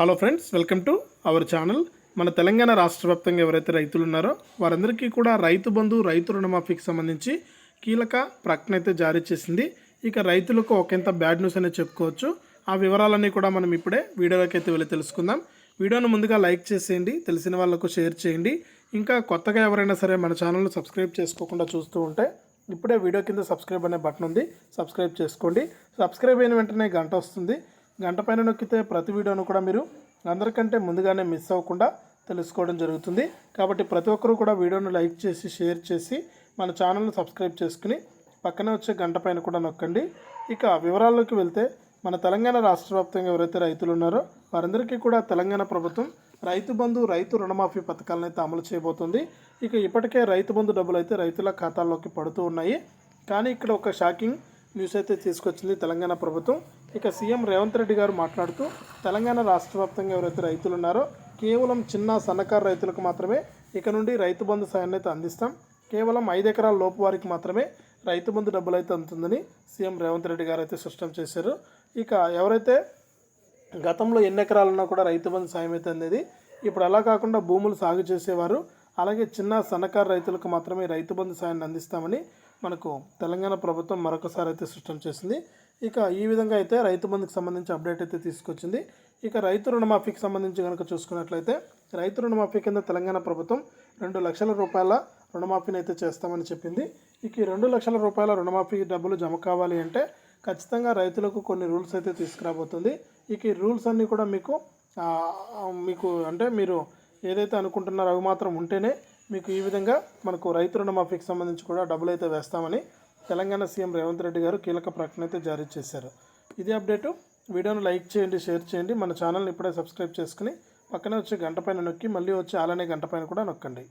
Hello friends welcome to our channel మన తెలంగాణ రాష్ట్ర వ్యాప్తంగా ఎవరైతే రైతులు ఉన్నారో వారందరికీ కూడా రైతు బంధు రైతు రుణమాఫీకి సంబంధించి కీలక ప్రకటన అయితే జారీ చేసింది. ఇక రైతులకు ఒకంత బ్యాడ్ న్యూస్ అనేది చెప్పుకోవచ్చు. ఆ వివరాలన్నీ కూడా మనం ఇప్పుడే వీడియోలోకి అయితే వెళ్ళి తెలుసుకుందాం. వీడియోను ముందుగా లైక్ చేసేయండి తెలిసిన వాళ్ళకు షేర్ చేయండి. ఇంకా కొత్తగా ఎవరైనా సరే మన ఛానల్ను సబ్స్క్రైబ్ చేసుకోకుండా చూస్తూ ఉంటే ఇప్పుడే వీడియో కింద సబ్స్క్రైబ్ అనే బటన్ ఉంది. సబ్స్క్రైబ్ చేసుకోండి. సబ్స్క్రైబ్ అయిన వెంటనే గంట వస్తుంది. గంట పైన నొక్కితే ప్రతి వీడియోను కూడా మీరు అందరికంటే ముందుగానే మిస్ అవ్వకుండా తెలుసుకోవడం జరుగుతుంది. కాబట్టి ప్రతి ఒక్కరూ కూడా వీడియోను లైక్ చేసి షేర్ చేసి మన ఛానల్ను సబ్స్క్రైబ్ చేసుకుని పక్కనే వచ్చే గంట పైన కూడా నొక్కండి. ఇక వివరాల్లోకి వెళ్తే మన తెలంగాణ రాష్ట్ర వ్యాప్తంగా ఎవరైతే రైతులు ఉన్నారో వారందరికీ కూడా తెలంగాణ ప్రభుత్వం రైతు బంధు రైతు రుణమాఫీ పథకాలను అయితే అమలు చేయబోతుంది. ఇక ఇప్పటికే రైతు బంధు డబ్బులు అయితే రైతుల ఖాతాల్లోకి పడుతూ ఉన్నాయి. కానీ ఇక్కడ ఒక షాకింగ్ న్యూస్ అయితే తీసుకొచ్చింది తెలంగాణ ప్రభుత్వం. ఇక సీఎం రేవంత్ రెడ్డి గారు మాట్లాడుతూ తెలంగాణ రాష్ట్ర వ్యాప్తంగా ఎవరైతే రైతులు ఉన్నారో కేవలం చిన్న సన్నకారు రైతులకు మాత్రమే ఇక నుండి రైతు బంధు సాయాన్ని అయితే అందిస్తాం. కేవలం ఐదు ఎకరాల లోపు వారికి మాత్రమే రైతు బంధు డబ్బులు అయితే అందుతుందని సీఎం రేవంత్ రెడ్డి గారు అయితే స్పష్టం చేశారు. ఇక ఎవరైతే గతంలో ఎన్ని ఎకరాలున్నా కూడా రైతు బంధు సాయం అయితే అందేది ఇప్పుడు అలా కాకుండా భూములు సాగు చేసేవారు అలాగే చిన్న సన్నకారు రైతులకు మాత్రమే రైతు బంధు సాయాన్ని అందిస్తామని మనకు తెలంగాణ ప్రభుత్వం మరొకసారి అయితే స్పష్టం చేసింది. ఇక ఈ విధంగా అయితే రైతు బంధుకి సంబంధించి అప్డేట్ అయితే తీసుకొచ్చింది. ఇక రైతు రుణమాఫీకి సంబంధించి కనుక చూసుకున్నట్లయితే రైతు రుణమాఫీ కింద తెలంగాణ ప్రభుత్వం రెండు లక్షల రూపాయల రుణమాఫీని అయితే చేస్తామని చెప్పింది. ఇక ఈ రెండు లక్షల రూపాయల రుణమాఫీ డబ్బులు జమ కావాలి అంటే ఖచ్చితంగా రైతులకు కొన్ని రూల్స్ అయితే తీసుకురాబోతుంది. ఇక ఈ రూల్స్ అన్నీ కూడా మీకు మీకు అంటే మీరు ఏదైతే అనుకుంటున్నారో అవి మాత్రం ఉంటేనే మీకు ఈ విధంగా మనకు రైతు రుణమాఫీకి సంబంధించి కూడా డబ్బులు అయితే వేస్తామని తెలంగాణ సీఎం రేవంత్ రెడ్డి గారు కీలక ప్రకటన అయితే జారీ చేశారు. ఇది అప్డేటు. వీడియోను లైక్ చేయండి షేర్ చేయండి. మన ఛానల్ని ఇప్పుడే సబ్స్క్రైబ్ చేసుకుని పక్కనే వచ్చే గంట పైన నొక్కి మళ్ళీ వచ్చే అలానే గంట పైన కూడా నొక్కండి.